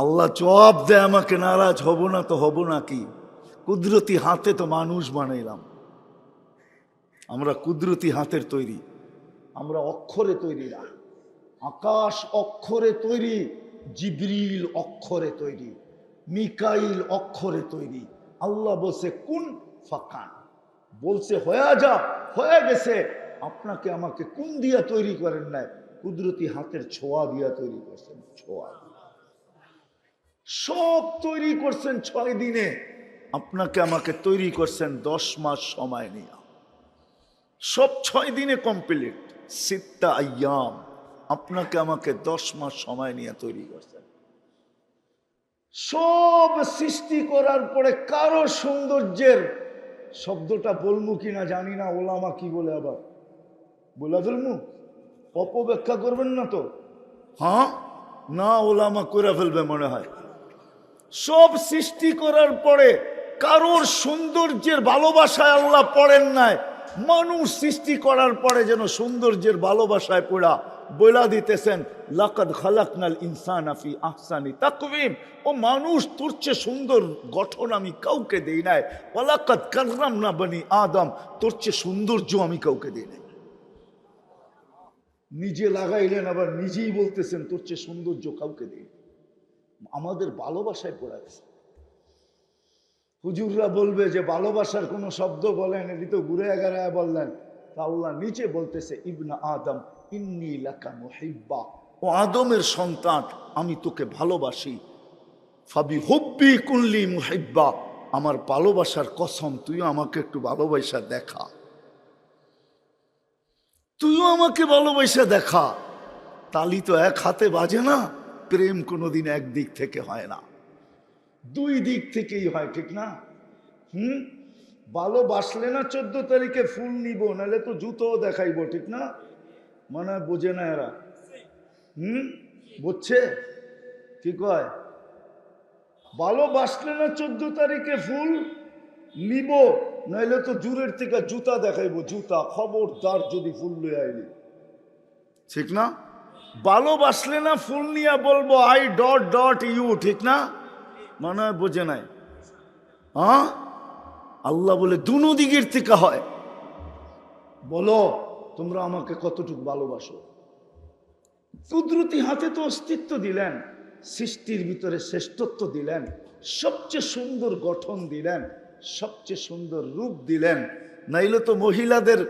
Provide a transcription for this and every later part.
আল্লাহ জবাব দেয় আমাকে, নারাজ হব না তো হব না কি? কুদরতি হাতে তো মানুষ বানাইলাম। আমরা কুদরতি হাতের তৈরি, আমরা অক্ষরে তৈরি না। আকাশ অক্ষরে তৈরি, জিবরিল অক্ষরে তৈরি, মিকাইল অক্ষরে তৈরি। আল্লাহ বলছে, কোন ফাকান? বলছে, হয়ে যা, হয়ে গেছে। আপনাকে আমাকে কোন দিয়া তৈরি করেন নাই? কুদরতি হাতের ছোঁয়া দিয়া তৈরি করছেন, ছোঁয়া সব তৈরি করছেন ছয় দিনে। আপনাকে আমাকে তৈরি করছেন দশ মাস সময় নিয়ে। সব ছয় দিনে কমপ্লিট সিত্তা আয়াম। আপনাকে আমাকে দশ মাস সময় নিয়ে তৈরি করছেন। সব সৃষ্টি করার পরে কারও সৌন্দর্যের শব্দটা বলব কিনা জানি না, ওলামা কি বলে আবার? বলে ফেলব? অপব্যাখ্যা করবেন না তো? হ্যাঁ? না ওলামা করে ফেলবে মনে হয়। সব সৃষ্টি করার পরে কারোর সৌন্দর্যের ভালোবাসায় আল্লাহ পড়েন নাই। মানুষ সৃষ্টি করার পরে যেন সৌন্দর্যের ভালোবাসায় পড়া বইলা দিতেছেন, লাকাদ খালাকনাল ইনসান আফি আহসানি তাকবিম ও মানুষ তোর চেয়ে সুন্দর গঠন আমি কাউকে দেই নাই। ওলাকাদ কাররাম না বানি আদম। তোর চেয়ে সৌন্দর্য আমি কাউকে দেই নাই। নিজে লাগাইলেন, আবার নিজেই বলতেছেন, তোর চেয়ে সৌন্দর্য কাউকে দেই। আমাদের ভালোবাসায় পড়া গেছে হুজুররা বলবে যে ভালোবাসার কোনো শব্দ বলেন, এটি তো ঘুরে এগারায় বললেন। তা নিচে বলতেছে, ইবনা আদম, ইন্নি লাকা মুহিব্বা। ও আদমের সন্তান, আমি তোকে ভালোবাসি। ফাবি হব্বি কুল্লি মুহিব্বা, আমার ভালোবাসার কসম, তুইও আমাকে একটু ভালোবাসা দেখা। তুইও আমাকে ভালোবাসা দেখা। তালি তো এক হাতে বাজে না? প্রেম কোনোদিন একদিক থেকে হয় না। দুই দিক থেকেই হয়, ঠিক না? হুম? ভালোবাসলে না চোদ্দ তারিখে ফুল নিব নাহলে তো জুতোও দেখাইবো, ঠিক না? মানে বোঝে না এরা। হুম? বুঝছে? কি কয়? ভালোবাসলে না চোদ্দ তারিখে ফুল নিব নাহলে তো জুরের থেকে জুতা দেখাইবো, জুতা, খবরদার যদি ফুল লয়ে আইলি। ঠিক না? ভালোবাসলে না ফুল নিয়ে বলব, আই ডট ডট ইউ ঠিক না? মনে হয় বোঝে নাই। হ্যাঁ? আল্লাহ বলে দুনো দিকের থেকে হয়। বলো, তোমরা আমাকে কতটুকু ভালোবাসো? কুদরতি হাতে তো অস্তিত্ব দিলেন, সৃষ্টির ভিতরে শ্রেষ্ঠত্ব দিলেন, সবচেয়ে সুন্দর গঠন দিলেন, সবচেয়ে সুন্দর রূপ দিলেন। নাইলে তো মহিলাদের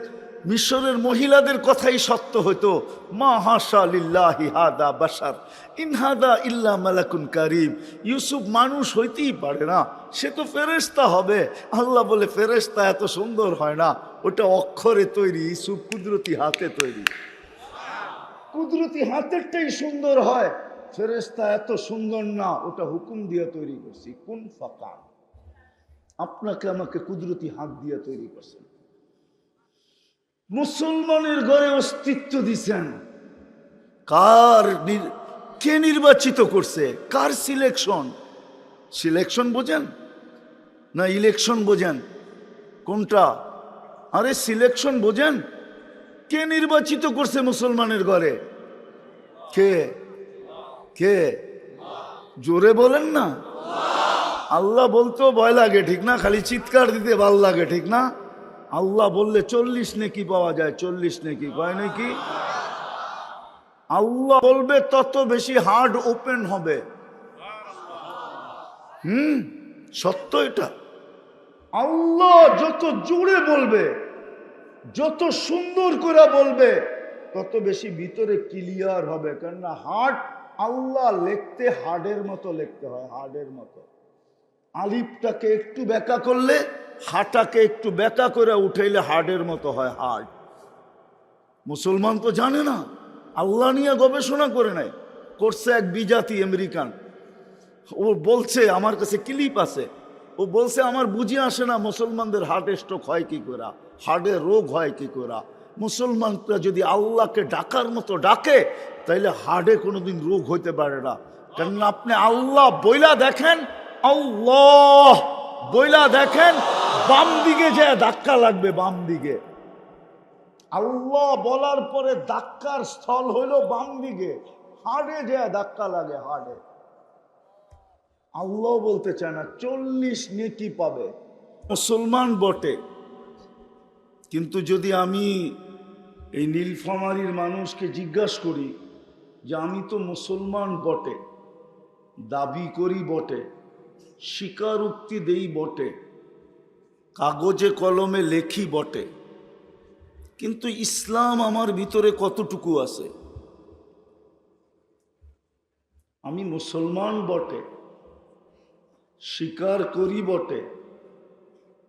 মিশরের মহিলাদের কথাই সত্য হতো মা হাসা লিল্লাহি হাদা বাসার ইনহাদা ইল্লা মালাকুন কারিম। ইউসুফ মানুষ হইতেই পারে না। সে তো ফেরেস্তা হবে। আল্লাহ বলে ফেরেস্তা এত সুন্দর হয় না। ওটা অক্ষরে তৈরি, ইউসুফ কুদরতি হাতে তৈরি। কুদরতি হাতেরটাই সুন্দর হয়। ফেরেস্তা এত সুন্দর না, ওটা হুকুম দিয়ে তৈরি করছি। কোন ফাঁকা আপনাকে আমাকে কুদরতি হাত দিয়ে তৈরি করছেন। মুসলমানের ঘরে অস্তিত্ব দিছেন। কার কে নির্বাচিত করছে? কার সিলেকশন সিলেকশন বোঝেন? না ইলেকশন বোঝেন? কোনটা? আরে সিলেকশন বোঝেন? কে নির্বাচিত করছে মুসলমানের ঘরে? কে? কে? জোরে বলেন না। আল্লাহ বলতেও ভয় লাগে, ঠিক না? খালি চিৎকার দিতে ভালো লাগে, ঠিক না? আল্লাহ বললে চল্লিশ নেকি পাওয়া যায়, চল্লিশ নেকি, কয় নাকি? আল্লাহ বলবে তত বেশি হার্ড ওপেন হবে। হুম? সত্য এটা। আল্লাহ যত জোরে বলবে, যত সুন্দর করে বলবে, তত বেশি ভিতরে ক্লিয়ার হবে। কেননা হার্ট আল্লাহ লিখতে হার্ডের মতো লিখতে হয়, হার্ডের মতো। আলিফটাকে একটু ব্যাকা করলে হাটাকে একটু ব্যাকা করে উঠাইলে হার্ডের মতো হয় হার্ড মুসলমান তো জানে না, আল্লাহ নিয়ে গবেষণা করে নেয়। করছে এক বিজাতি আমেরিকান। ও বলছে, আমার কাছে ক্লিপ আছে। ও বলছে, আমার বুঝি আসে না মুসলমানদের হার্ট স্ট্রোক হয় কি করে, হার্টের রোগ হয় কি করে। মুসলমানরা যদি আল্লাহকে ডাকার মতো ডাকে, তাইলে হার্টে কোনোদিন রোগ হইতে পারে না। কেননা আপনি আল্লাহ বইলা দেখেন, আল্লাহ বইলা দেখেন বাম দিকে যে ধাক্কা লাগবে বাম দিকে। আল্লাহ বলার পরে ধাক্কার স্থল হইল বাম দিকে। হাড়ে যে ধাক্কা লাগে হাড়ে। আল্লাহ বলতে চায় না, চল্লিশ নেকি পাবে। মুসলমান বটে। কিন্তু যদি আমি এই নীলফামারির মানুষকে জিজ্ঞাসা করি যে আমি তো মুসলমান বটে, দাবি করি বটে, স্বীকারোক্তি দেই বটে কাগজে কলমে লেখি বটে। কিন্তু ইসলাম আমার ভিতরে কতটুকু আছে? আমি মুসলমান বটে স্বীকার করি বটে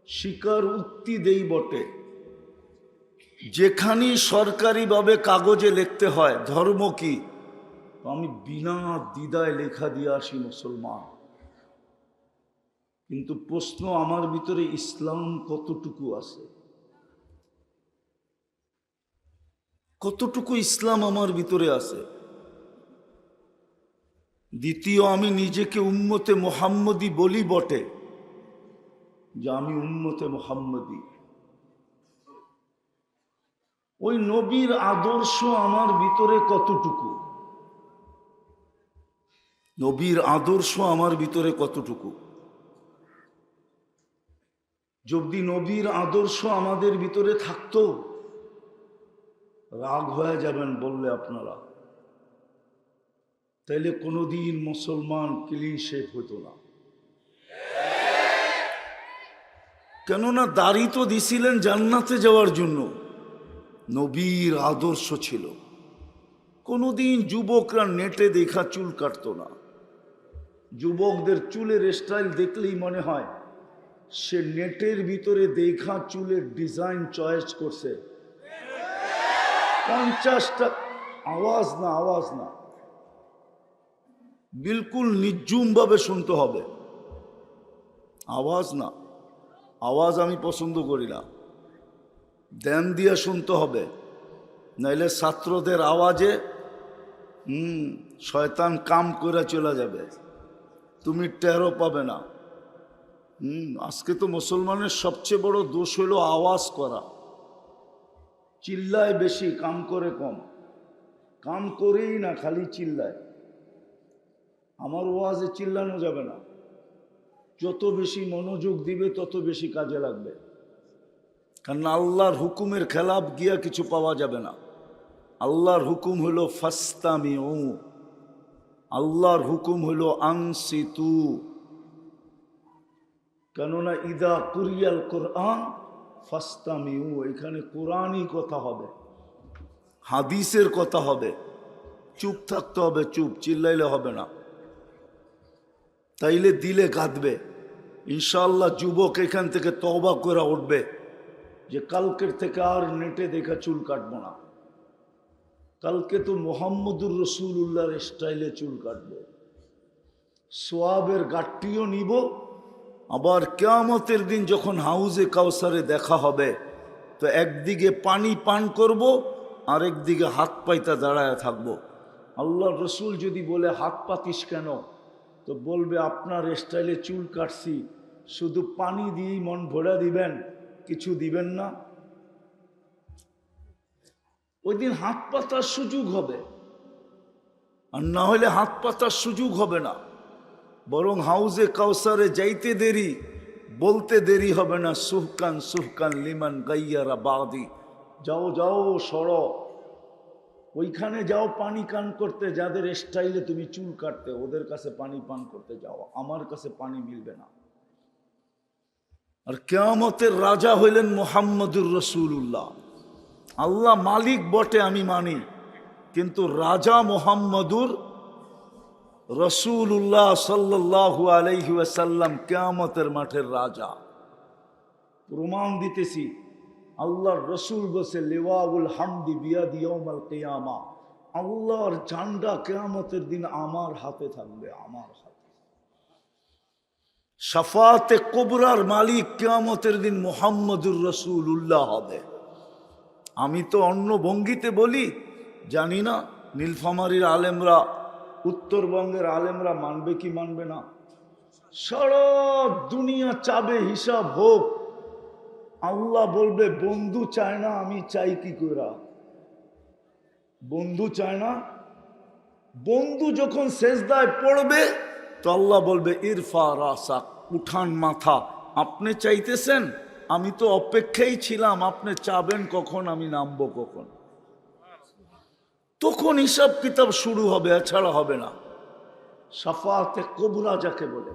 স্বীকার উক্তি দেই বটে। যেখানেই সরকারিভাবে কাগজে লিখতে হয়, ধর্ম কি? আমি বিনা দ্বিধায় লেখা দিয়ে আসি মুসলমান। কিন্তু প্রশ্ন আমার ভিতরে ইসলাম কতটুকু আছে? কতটুকু ইসলাম আমার ভিতরে আছে? দ্বিতীয়, আমি নিজেকে উম্মতে মোহাম্মদি বলি বটে যে আমি উম্মতে মোহাম্মদি। ওই নবীর আদর্শ আমার ভিতরে কতটুকু? নবীর আদর্শ আমার ভিতরে কতটুকু? যদি নবীর আদর্শ আমাদের ভিতরে থাকতো, রাগ হয়ে যাবেন বললে আপনারা। তাইলে কোনোদিন মুসলমান ক্লিন শেপ হতো না। কেননা দাড়ি তো দিছিলেন জান্নাতে যাওয়ার জন্য। নবীর আদর্শ ছিল। কোনোদিন যুবকরা নেটে দেখা চুল কাটতো না। যুবকদের চুলের স্টাইল দেখলেই মনে হয় সে নেটের ভিতরে দেখা চুলের ডিজাইন চয়েস করছে। পঞ্চাশটা, আওয়াজ না আওয়াজ না। বিলকুল নির্জুমভাবে শুনতে হবে। আওয়াজ না, আওয়াজ আমি পছন্দ করি না। ধ্যান দিয়ে শুনতে হবে, নাইলে ছাত্রদের আওয়াজে, হুম, শয়তান কাম করে চলে যাবে। তুমি টেরো পাবে না। হুম, আজকে তো মুসলমানের সবচেয়ে বড় দোষ হলো আওয়াজ করা। চিল্লায় বেশি, কাম করে কম। কাম করেই না, খালি চিল্লায়। আমার ওয়াজে চিল্লানো যাবে না। যত বেশি মনোযোগ দিবে, তত বেশি কাজে লাগবে। কারণ আল্লাহর হুকুমের খেলাফ গিয়া কিছু পাওয়া যাবে না। আল্লাহর হুকুম হলো ফাস্তামি ও আল্লাহর হুকুম হলো আনসিতু কেননা ইদা কুরিয়াল কোরআন ফাস্তামিউ, এখানে কোরআনই কথা হবে। হাদিসের কথা হবে। চুপ থাকতে হবে, চুপ, চিল্লাইলে হবে না। তাইলে দিলে কাঁদবে। ইনশাল্লাহ যুবক এখান থেকে তবা করে উঠবে যে, কালকের থেকে আর নেটে দেখা চুল কাটবো না। কালকে তো মোহাম্মদুর রসুল্লাহর স্টাইলে চুল কাটবো। সোয়াবের গাঠটিও নিব আবার কেয়ামতের দিন যখন হাউজে কাউসারে দেখা হবে, তো একদিকে পানি পান করব আর একদিকে হাত পাইতা দাঁড়ায় থাকব। আল্লাহ রসুল যদি বলে, হাত পাতিস কেন? তো বলবে, আপনার স্টাইলে চুল কাটছি, শুধু পানি দিয়েই মন ভরা দিবেন, কিছু দিবেন না। ওই দিন হাত পাতার সুযোগ হবে। আর না হলে হাত পাতার সুযোগ হবে না। বরং হাউজে কাউসারে যাইতে দেরি, বলতে দেরি হবে না, সুহকান সুহকান লিমান গাইয়ারা বাদি। যাও যাও, সর। ওইখানে যাও, পানি কান করতে, যাদের স্টাইলে তুমি চুল কাটতে, ওদের কাছে পানি পান করতে যাও, আমার কাছে পানি মিলবে না। আর কেয়ামতের রাজা হইলেন মোহাম্মদুর রসুল্লাহ আল্লাহ মালিক বটে, আমি মানি। কিন্তু রাজা মোহাম্মদুর রসুল্লাহ সাল্লাহু আলাইহি ওয়াসাল্লাম কেয়ামতের মাঠের রাজা। প্রমাণ দিতেছি, আল্লাহর রসুল বসে লেওয়াউল হামদি বিয়াদি ইয়াউমাল কিয়ামা। আল্লাহর ঝান্ডা কেয়ামতের দিন আমার হাতে থাকবে, আমার হাতে। সাফাতে কোবরার মালিক কেয়ামতের দিন মোহাম্মদুর রসুল উল্লাহ হবে। আমি তো অন্য ভঙ্গিতে বলি, জানি না, নীলফামারীর আলেমরা উত্তরবঙ্গের আলেমরা মানবে কি মানবে না? সারা দুনিয়া চাবে হিসাব হোক। আল্লাহ বলবে, বন্ধু চায় না, আমি চাই কি করা বন্ধু চায় না। বন্ধু যখন শেষদায় পড়বে, তো আল্লাহ বলবে, ইরফা রাসাক, উঠান মাথা। আপনি চাইতেছেন, আমি তো অপেক্ষাই ছিলাম, আপনি চাবেন কখন, আমি নামবো কখন? তখন হিসাব কিতাব শুরু হবে, এছাড়া হবে না। সাফাতে কবরা যাকে বলে।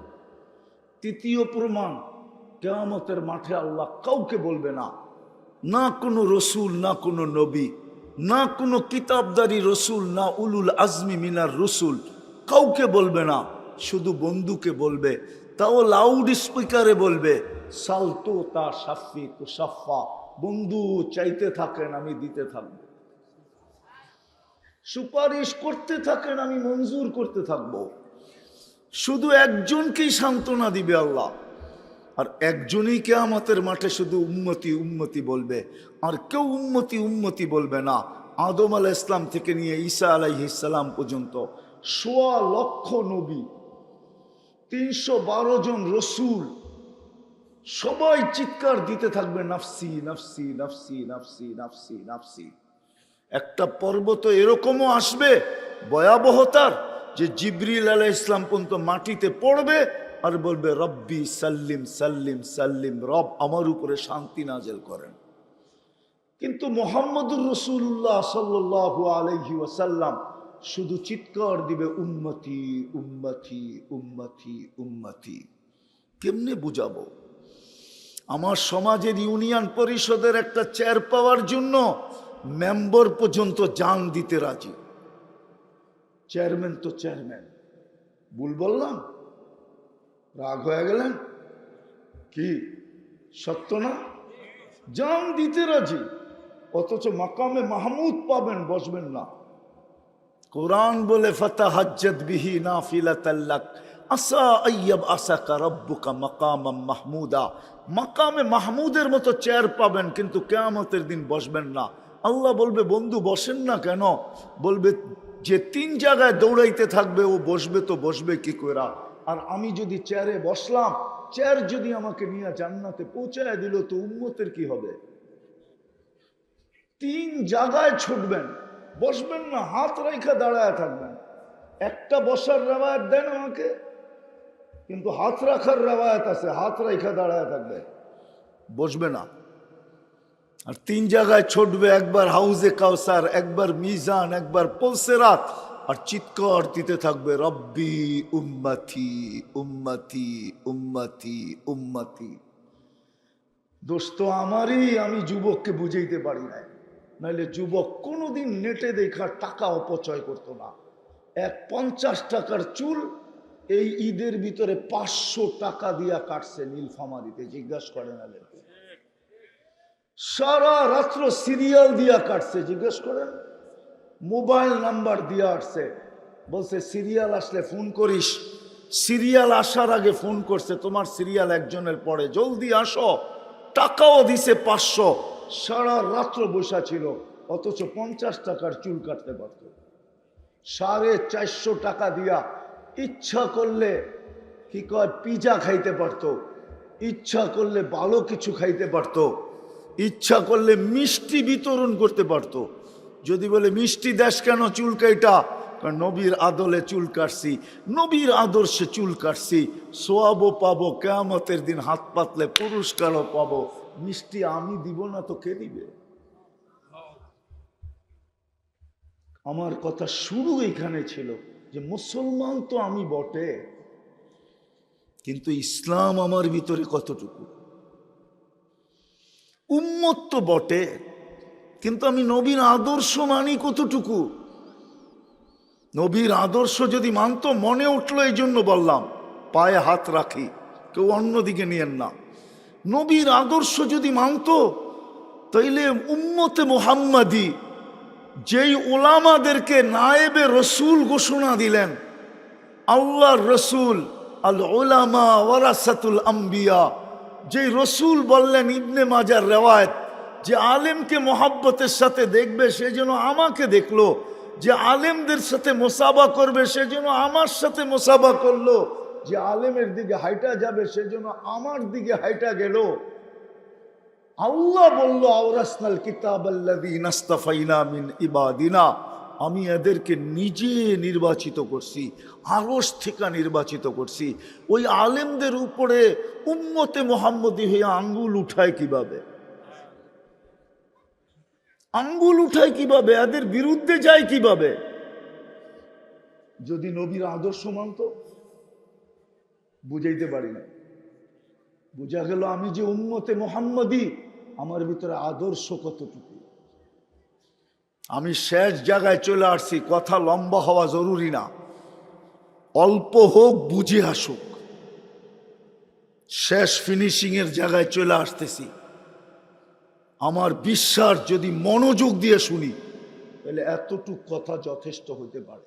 তৃতীয় প্রমাণ, কেয়ামতের মাঠে আল্লাহ কাউকে বলবে না। না কোনো রসুল, না কোনো নবী, না কোনো কিতাবদারি রসুল, না উলুল আজমি মিনার রসুল কাউকে বলবে না। শুধু বন্ধুকে বলবে, তাও লাউড স্পিকারে বলবে, সালতো তা সাফি তো সাফা বন্ধু চাইতে থাকেন, আমি দিতে থাকব। সুপারিশ করতে থাকেন, আমি মঞ্জুর করতে থাকব। শুধু একজনকেই সান্ত্বনা দিবে আল্লাহ। আর একজনই কেয়ামতের মাঠে শুধু উন্মতি উন্মতি বলবে। আর কেউ উন্মতি উন্মতি বলবে না। আদম আল ইসলাম থেকে নিয়ে ঈসা আলাইহিসাল্লাম পর্যন্ত সোয়া লক্ষ নবী, তিনশো বারো জন রসুল, সবাই চিৎকার দিতে থাকবে, নাফসি নাফসি নাফসি নাফসি নাফসি নাফসি। একটা পর্বত এরকমও আসবে, ভয়াবহতার, যে জিবরিল আলাহ ইসলাম পর্যন্ত মাটিতে পড়বে আর বলবে, রব্বি সাল্লিম সাল্লিম সাল্লিম, রব আমার উপরে শান্তি নাজেল করেন। কিন্তু মোহাম্মদুর রসুল্লাহ সাল্লাহ আলহি ওয়াসাল্লাম শুধু চিৎকার দিবে, উম্মতি উম্মতি উম্মতি উম্মতি। কেমনে বুঝাবো? আমার সমাজের ইউনিয়ন পরিষদের একটা চেয়ার পাওয়ার জন্য মেম্বার পর্যন্ত জান দিতে রাজি। চেয়ারম্যান তো চেয়ারম্যান। ভুল বললাম? রাগ হয়ে গেলেন? কি? সত্য না? জান দিতে রাজি। অথচ মাকামে মাহমুদ পাবেন, বসবেন না। কোরআন বলে ফতা হজ্জত বিহি না ফিলাতাল্লাক আসা আইয়াব আসাকা রব্বুকা মাকামাম মাহমুদা। মাকামে মাহমুদের মতো চেয়ার পাবেন, কিন্তু কেয়ামতের দিন বসবেন না। আল্লাহ বলবে, বন্ধু, বসেন না কেন? বলবে, যে তিন জায়গায় দৌড়াইতে থাকবে, ও বসবে তো বসবে কি করা আর আমি যদি চেয়ারে বসলাম, চেয়ার যদি আমাকে নিয়ে জান্নাতে পৌঁছায় দিল, তো উন্মতের কি হবে? তিন জায়গায় ছুটবেন, বসবেন না, হাত রেখা দাঁড়ায় থাকবেন। একটা বসার রেওয়ায়ত দেন আমাকে, কিন্তু হাত রাখার রেওয়ায়ত আছে, হাত রেখা দাঁড়ায় থাকবে। বসবে না। আর তিন জায়গায় ছুটবে, একবার হাউজে কাউসার, একবার মিজান, একবার পলসেরাত। আর চিৎকার দিতে থাকবে, রব্বি উম্মতি উম্মতি উম্মতি উম্মতি। দোস্ত, আমারই, আমি যুবককে বুঝাইতে পারি নাই। নাহলে যুবক কোনোদিন নেটে দেখা টাকা অপচয় করতো না। এক পঞ্চাশ টাকার চুল, এই ঈদের ভিতরে পাঁচশো টাকা দিয়া কাটছে নীলফামারিতে, জিজ্ঞাসা করেন এদেরকে সারা রাত্র সিরিয়াল দিয়া কাটছে, জিজ্ঞেস করেন। মোবাইল নাম্বার দিয়া আসছে। বলছে, সিরিয়াল আসলে ফোন করিস। সিরিয়াল আসার আগে ফোন করছে, তোমার সিরিয়াল একজনের পরে জলদি আসো, টাকাও দিছে পাঁচশো। সারা রাত্র বসা ছিল, অথচ পঞ্চাশ টাকার চুল কাটতে পারত। সাড়ে চারশো টাকা দিয়া ইচ্ছা করলে, কি কয়, পিজা খাইতে পারতো। ইচ্ছা করলে ভালো কিছু খাইতে পারতো। ইচ্ছা করলে মিষ্টি বিতরণ করতে পারতো। যদি বলে, মিষ্টি দেশ কেন চুল কাইটা কারণ নবীর আদলে চুল কাটছি, নবীর আদর্শে চুল কাটছি, সোয়াবও পাবো, কেয়ামতের দিন হাত পাতলে পুরস্কারও পাবো। মিষ্টি আমি দিব না তো কে দিবে? আমার কথা শুরু এখানে ছিল যে, মুসলমান তো আমি বটে, কিন্তু ইসলাম আমার ভিতরে কতটুকু? উম্মত তো বটে, কিন্তু আমি নবীর আদর্শ মানি কতটুকু? নবীর আদর্শ যদি মানতো, মনে উঠল এই জন্য বললাম, পায়ে হাত রাখি, কেউ অন্যদিকে নিয়েন না। নবীর আদর্শ যদি মানতো, তাইলে উম্মতে মোহাম্মদী, যেই ওলামাদেরকে নায়েবে রসুল ঘোষণা দিলেন, আল্লাহর রসুল, আল ওলামা ওয়ারাসাতুল আম্বিয়া যেই রসুল বললেন ইবনে মাজার রেওয়ায়ত, যে আলেমকে মোহাব্বতের সাথে দেখবে, সে যেন আমাকে দেখল। যে আলেমদের সাথে মোসাবা করবে, সে যেন আমার সাথে মোসাবা করল। যে আলেমের দিকে হাইটা যাবে, সে যেন আমার দিকে হাইটা গেল। আল্লাহ বলল, আওরাসনাল কিতাব মিন ইবাদিনা। আমি এদেরকে নিজে নির্বাচিত করছি আরস থেকে নির্বাচিত করছি। ওই আলেমদের উপরে উম্মতে মোহাম্মদী হয়ে আঙ্গুল উঠায় কীভাবে? আঙ্গুল উঠায় কীভাবে? এদের বিরুদ্ধে যায় কীভাবে? যদি নবীর আদর্শ মানত, বুঝাইতে পারি না। বোঝা গেল আমি যে উন্মতে মোহাম্মদী, আমার ভিতরে আদর্শ কতটুকু? আমি শেষ জায়গায় চলে আসছি, কথা লম্বা হওয়া জরুরি না। অল্প হোক, বুঝে আসুক। শেষ ফিনিশিং এর জায়গায় চলে আসতেছি। আমার বিশ্বাস, যদি মনোযোগ দিয়ে শুনি, তাহলে এতটুক কথা যথেষ্ট হতে পারে।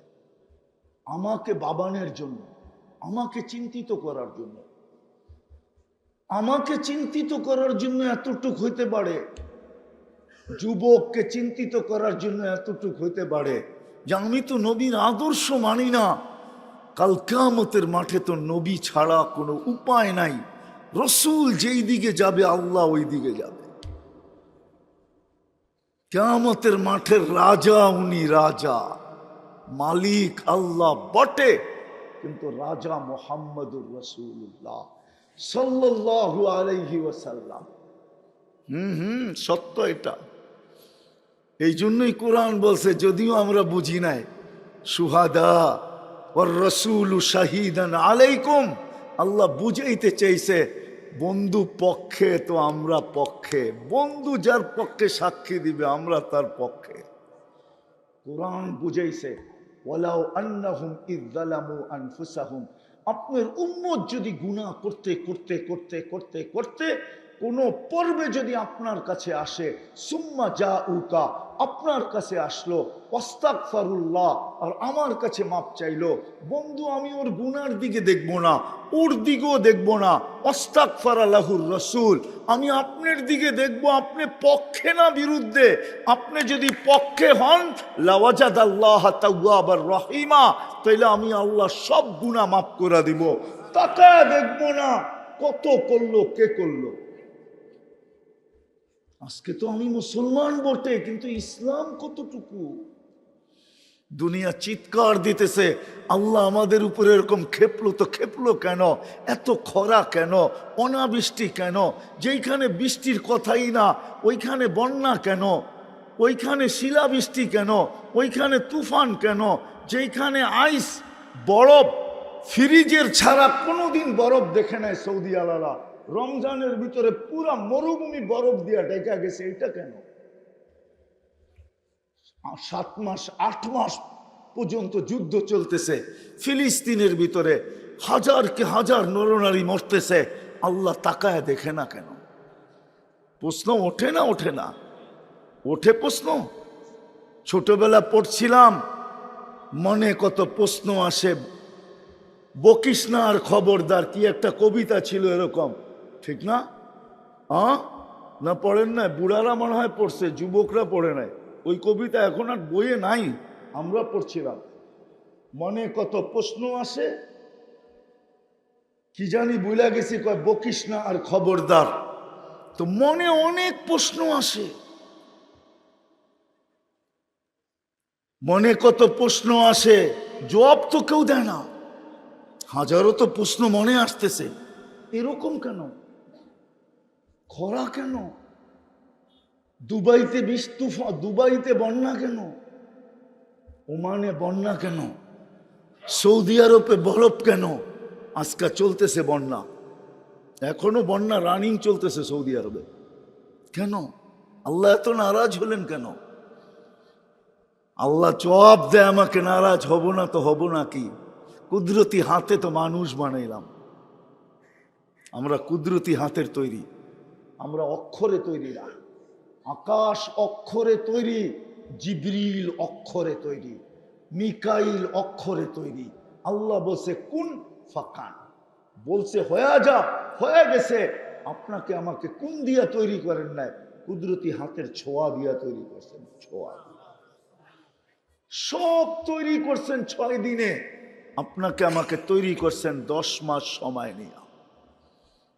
আমাকে বাবানের জন্য, আমাকে চিন্তিত করার জন্য, আমাকে চিন্তিত করার জন্য এতটুক হইতে পারে যুবককে চিন্তিত করার জন্য এতটুক হইতে পারে যে আমি তো নবীর আদর্শ মানি না। কাল কেয়ামতের মাঠে তো নবী ছাড়া কোনো উপায় নাই। রসুল যেই দিকে যাবে, আল্লাহ ওই দিকে যাবে। কেয়ামতের মাঠের রাজা উনি রাজা। মালিক আল্লাহ বটে, কিন্তু রাজা মোহাম্মদুর রসুল্লাহ সাল্লাল্লাহু আলাইহি ওয়াসাল্লাম। হুম হুম, সত্য এটা। এই জন্যই কোরআন বলছে, যদিও আমরা বুঝি নাই। সুহাদা ওর রসুল শাহিদান আলাইকুম। আল্লাহ বুঝাইতে চাইছে, বন্ধু পক্ষে তো আমরা পক্ষে। বন্ধু যার পক্ষে সাক্ষী দিবে, আমরা তার পক্ষে। কোরআন বুঝাইছে, ওয়ালাউ আন্নাহুম ইযলামু আনফুসাহুম। আপনার উম্মত যদি গুনাহ করতে করতে করতে করতে করতে কোনো পর্বে যদি আপনার কাছে আসে, সুম্মা যা উকা আপনার কাছে আসলো ওস্তাক ফারুল্লাহ আর আমার কাছে মাপ চাইলো, বন্ধু, আমি ওর গুনার দিকে দেখব না, ওর দিকেও দেখব না ওস্তাক ফারালাহুর রসুল আমি আপনার দিকে দেখব, আপনি পক্ষে না বিরুদ্ধে, আপনি যদি পক্ষে হন লাওয়াজাদ আল্লাহ তাওয়াবার রহিমা, তাইলে আমি আল্লাহ সব গুণা মাফ করে দিব। তাকায় দেখব না, কত করল, কে করল। আজকে তো আমি মুসলমান বটে, কিন্তু ইসলাম কতটুকু? দুনিয়া চিৎকার দিতেছে, আল্লাহ আমাদের উপরে এরকম খেপলো, তো খেপলো কেন? এত খরা কেন? অনাবৃষ্টি কেন? যেইখানে বৃষ্টির কথাই না, ওইখানে বন্যা কেন? ওইখানে শিলাবৃষ্টি কেন? ওইখানে তুফান কেন? যেইখানে আইস, বরফ, ফ্রিজের ছাড়া কোনোদিন বরফ দেখে নেয় সৌদি আলারা রমজানের ভিতরে পুরা মরুভূমি বরফ দিয়া ডেকা গেছে, এটা কেন? সাত মাস, আট মাস পর্যন্ত যুদ্ধ চলতেছে, ফিলিস্তিনের ভিতরে হাজার কে হাজার নরনারী মরতেছে, আল্লাহ তাকায় দেখে না কেন? প্রশ্ন ওঠে না ওঠে না। ওঠে প্রশ্ন। ছোটবেলা পড়ছিলাম, মনে কত প্রশ্ন আসে, বকিস না আর খবরদার, কি একটা কবিতা ছিল এরকম। ঠিক না? না পড়েন না বুড়ারা মনে হয় পড়ছে, যুবকরা পড়ে নাই। ওই কবিতা এখন আর বইয়ে নাই। আমরা পড়ছিলাম মনে কত প্রশ্ন আসে। কি জানি বুলা গেছি, কয়, বকিস না আর খবরদার। তো মনে অনেক প্রশ্ন আসে। মনে কত প্রশ্ন আসে, জবাব তো কেউ দেয় না। হাজারো তো প্রশ্ন মনে আসতেছে। এরকম কেন? খরা কেন? দুবাইতে বিষ তুফা, দুবাইতে বন্যা কেন? ওমানে বন্যা কেন? সৌদি আরবে বরফ কেন? আজকা চলতেছে বন্যা। এখনও বন্যা রানিং চলতেছে সৌদি আরবে। কেন? আল্লাহ এত নারাজ হলেন কেন? আল্লাহ জবাব দেয় আমাকে, নারাজ হব না তো হব না কি? কুদরতি হাতে তো মানুষ বানাইলাম। আমরা কুদরতি হাতের তৈরি। আমরা অক্ষরে তৈরি না। আকাশ অক্ষরে তৈরি, জিবরিল অক্ষরে তৈরি, মিকাইল অক্ষরে তৈরি। আল্লাহ বলছে, কোন ফাকান? বলছে, হয়ে যা, হয়ে গেছে। আপনাকে আমাকে কোন দিয়া তৈরি করেন নাই? কুদরতি হাতের ছোঁয়া দিয়া তৈরি করছেন, ছোঁয়া সব তৈরি করছেন ছয় দিনে। আপনাকে আমাকে তৈরি করছেন দশ মাস সময় নিয়ে।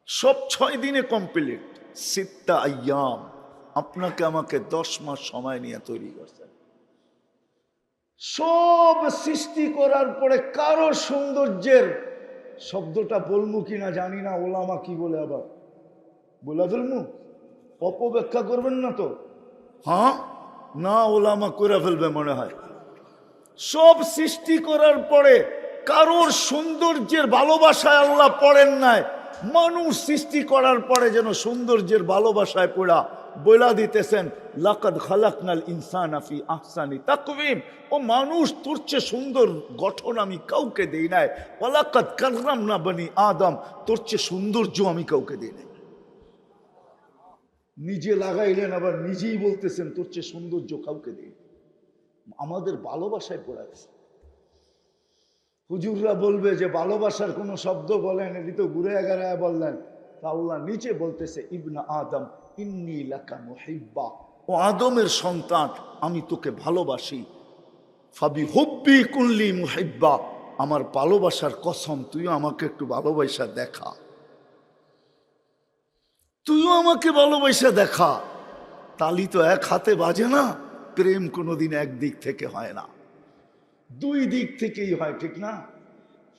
সব ছয় দিনে কমপ্লিট সিত্তা আয়াম। আপনাকে আমাকে দশ মাস সময় নিয়ে তৈরি করছেন সব সৃষ্টি করার পরে কারও সৌন্দর্যের শব্দটা বলব কিনা জানি না, ওলামা কি বলে আবার? বলে ফেলমু অপব্যাখ্যা করবেন না তো। হ্যাঁ? না ওলামা করে ফেলবে মনে হয়। সব সৃষ্টি করার পরে কারোর সৌন্দর্যের ভালোবাসায় আল্লাহ পড়েন নাই। মানুষ সৃষ্টি করার পরে যেন সৌন্দর্যের ভালোবাসায় পড়া বইলা দিতেছেন, লাকাদ খালাকনাল ইনসান আফি আহসানি তাকবিম ও মানুষ তোর চেয়ে সুন্দর গঠন আমি কাউকে দেই নাই। ওলাকাদ কাররাম না বানি আদম। তোর চেয়ে সৌন্দর্য আমি কাউকে দিই নাই। নিজে লাগাইলেন, আবার নিজেই বলতেছেন তোর চেয়ে সৌন্দর্য কাউকে দিই। আমাদের ভালোবাসায় পড়া গেছে। হুজুররা বলবে যে ভালোবাসার কোনো শব্দ বলেন, এটি তো ঘুরে এগারায় বললেন। তা আল্লাহ নিচে বলতেছে, ইবনা আদম, ইন্নি লাকা মুহিব্বা। ও আদমের সন্তান, আমি তোকে ভালোবাসি। ফাবি হব্বি কুল্লি মুহিব্বা, আমার ভালোবাসার কসম, তুইও আমাকে একটু ভালোবাসা দেখা। তুইও আমাকে ভালোবাসা দেখা। তালি তো এক হাতে বাজে না, প্রেম কোনোদিন একদিক থেকে হয় না। দুই দিক থেকেই হয়, ঠিক না?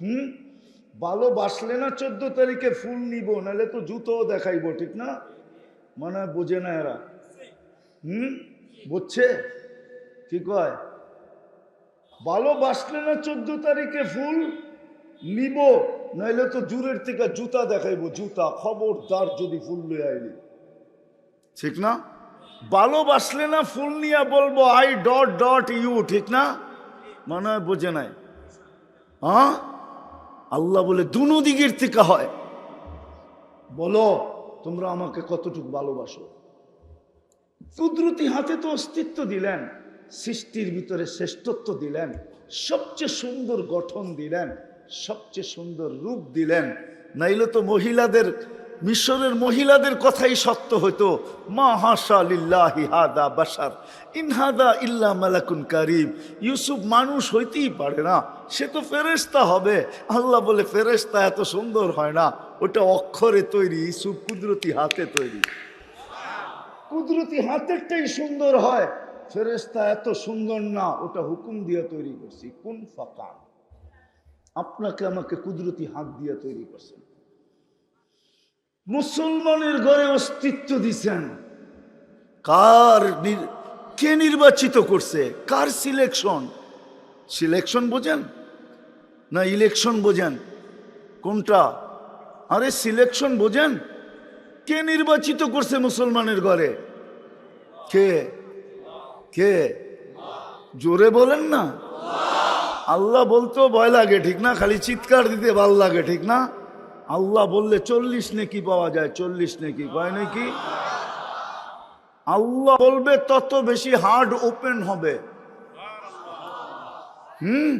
হুম? ভালোবাসলে না চোদ্দ তারিখে ফুল নিব, নাহলে তো জুতোও দেখাইবো, ঠিক না? মানে বোঝে না এরা। হুম? বুঝছে? কি কয়? ভালোবাসলে না চোদ্দ তারিখে ফুল নিব, নাহলে তো জুরের থেকে জুতা দেখাইবো, জুতা, খবরদার যদি ফুল লয়ে আইলি। ঠিক না? ভালোবাসলে না ফুল নিয়ে বলব, আই ডট ডট ইউ ঠিক না? মনে বোঝে নাই। হ্যাঁ আল্লাহ বলে দুনো দিকের থেকে হয়। বলো, তোমরা আমাকে কতটুকু ভালোবাসো? কুদরতি হাতে তো অস্তিত্ব দিলেন, সৃষ্টির ভিতরে শ্রেষ্ঠত্ব দিলেন, সবচেয়ে সুন্দর গঠন দিলেন, সবচেয়ে সুন্দর রূপ দিলেন। নাইলে তো মহিলাদের মিশরের মহিলাদের কথাই সত্য হতো মা ইনহাদা ইল্লা মালাকুন কারিম। ইউসুফ মানুষ হইতেই পারে না, সে তো ফেরেস্তা হবে। আল্লাহ বলে ফেরেস্তা এত সুন্দর হয় না, ওটা অক্ষরে তৈরি, ইউসুফ কুদরতি হাতে তৈরি। কুদরতি হাতেরটাই সুন্দর হয়। ফেরেস্তা এত সুন্দর না, ওটা হুকুম দিয়ে তৈরি করছি, কোন ফাঁকা আপনাকে আমাকে কুদরতি হাত দিয়ে তৈরি করছেন। মুসলমানের ঘরে অস্তিত্ব দিছেন। কার কে নির্বাচিত করছে? কার সিলেকশন সিলেকশন বোঝেন? না ইলেকশন বোঝেন? কোনটা? আরে সিলেকশন বোঝেন? কে নির্বাচিত করছে মুসলমানের ঘরে? কে? কে? জোরে বলেন না। আল্লাহ বলতেও ভয় লাগে, ঠিক না? খালি চিৎকার দিতে ভালো লাগে, ঠিক না? আল্লাহ বললে চল্লিশ নেকি পাওয়া যায়, চল্লিশ নেকি, কয় নাকি? আল্লাহ বলবে তত বেশি হার্ড ওপেন হবে। হুম,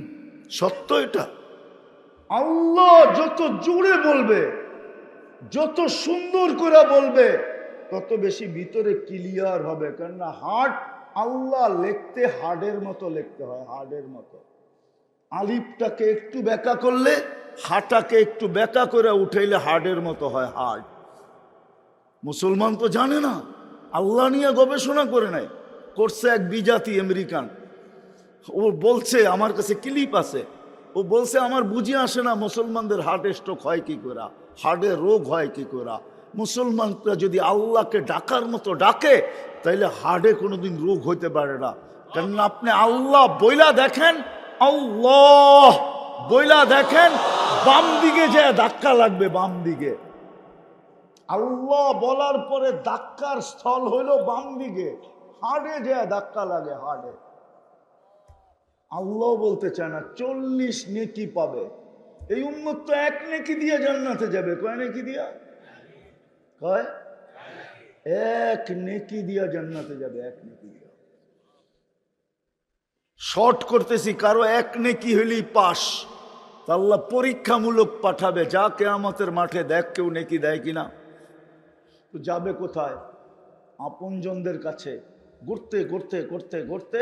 সত্য এটা। আল্লাহ যত জোরে বলবে, যত সুন্দর করে বলবে, তত বেশি ভিতরে ক্লিয়ার হবে, কেননা হার্ট আল্লাহ লিখতে হার্ডের মতো লিখতে হয়, হার্ডের মতো। আলিফটাকে একটু ব্যাকা করলে হাটাকে একটু ব্যাকা করে উঠাইলে হার্ডের মতো হয় হার্ড মুসলমান তো জানে না, আল্লাহ নিয়ে গবেষণা করে নাই করছে এক বিজাতি আমেরিকান। ও বলছে, আমার কাছে ক্লিপ আছে। ও বলছে, আমার বুঝি আসে না মুসলমানদের হার্ট স্ট্রোক হয় কি করে? হার্টের রোগ হয় কি করে? মুসলমানরা যদি আল্লাহকে ডাকার মতো ডাকে, তাইলে হার্টে কোনোদিন রোগ হইতে পারে না। কেননা আপনি আল্লাহ বইলা দেখেন, আল্লাহ বইলা দেখেন বাম দিকে যে ধাক্কা লাগবে, বাম দিকে। আল্লাহ বলার পরে ধাক্কার স্থল হইল বাম দিকে। হাড়ে যে ধাক্কা লাগে, হাড়ে। আল্লাহ বলতে চায় না, চল্লিশ নেকি পাবে। এই উন্মত তো এক নেকি দিয়ে জান্নাতে যাবে। কয় নেকি দিয়া? কয়? এক নেকি দিয়া জান্নাতে যাবে, এক নেকি দিয়া। শর্ট করতেছি, কারও এক নেকি হইলেই পাস। তা আল্লাহ পরীক্ষামূলক পাঠাবে, যা কেয়ামতের মাঠে দেখ কেউ নেকি দেয় কিনা। তো যাবে কোথায়? আপনজনদের কাছে ঘুরতে ঘুরতে ঘুরতে ঘুরতে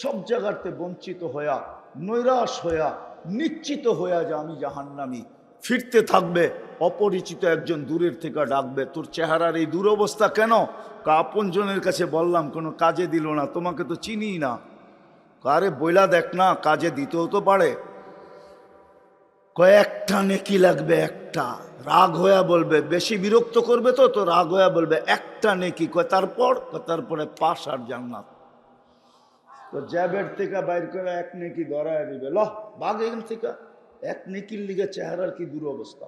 সব জায়গাতে বঞ্চিত হইয়া, নৈরাশ হইয়া, নিশ্চিত হইয়া যে আমি জাহান্নামি। ফিরতে থাকবে, অপরিচিত একজন দূরের থেকে ডাকবে, তোর চেহারার এই দুরবস্থা কেন? আপনজনের কাছে বললাম, কোনো কাজে দিল না, তোমাকে তো চিনি না। আরে, বইলা দেখ না, কাজে দিতেও তো পারে। কয়েকটা নেকি লাগবে, একটা। রাগ হয়ে বলবে, বেশি বিরক্ত করবে তো তো রাগ হয়ে বলবে, একটা নেকি। কয়, তারপর? তারপরে পাশ আর জান্নাত তো জ্যাবের থেকে বাইর করে এক নেকি ধরায় দিবে। লহ, বাঘ এখান থেকে, এক নেকির লিগে চেহারার কি দুরবস্থা?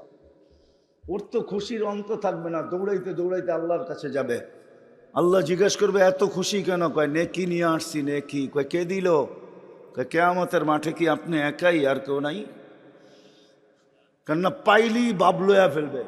ওর তো খুশির অন্ত থাকবে না, দৌড়াইতে দৌড়াইতে আল্লাহর কাছে যাবে। আল্লাহ জিজ্ঞেস করবে, এত খুশি কেন? কয়, নেকি নিয়ে আসছি, নেকি। কয়, কে দিল? কয়, কেয়ামতের মাঠে কি আপনি একাই আর কেউ নাই? কেননা পাইলি বাবলোয়া ফেলবে।